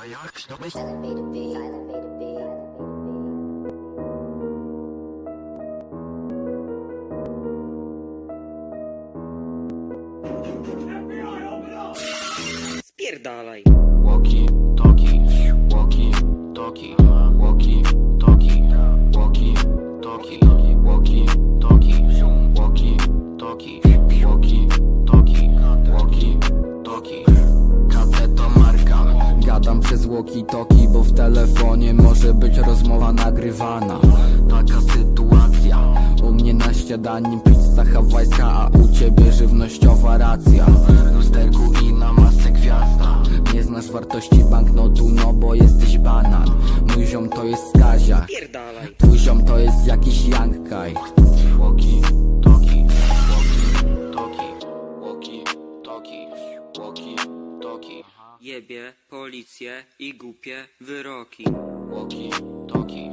A jak to być? Spierdalaj. Gadam przez walkie-talkie, bo w telefonie może być rozmowa nagrywana. Taka sytuacja. U mnie na śniadanie pizza hawajska, a u ciebie żywnościowa racja. W lusterku i na masce gwiazda. Nie znasz wartości banknotu, no bo jesteś banan. Mój ziom to jest Skazia, twój ziom to jest jakiś Jankaj. Walkie, talkie, walkie, talkie, Jebie policję i głupie wyroki. walkie, talkie,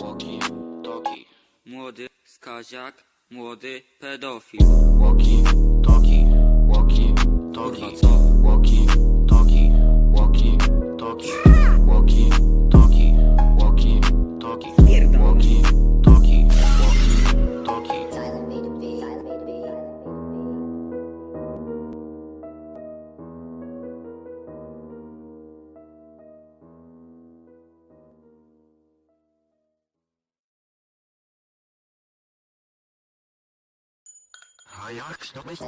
walkie, talkie. Młody skaziak, młody pedofil. Walkie, talkie, A jak to być?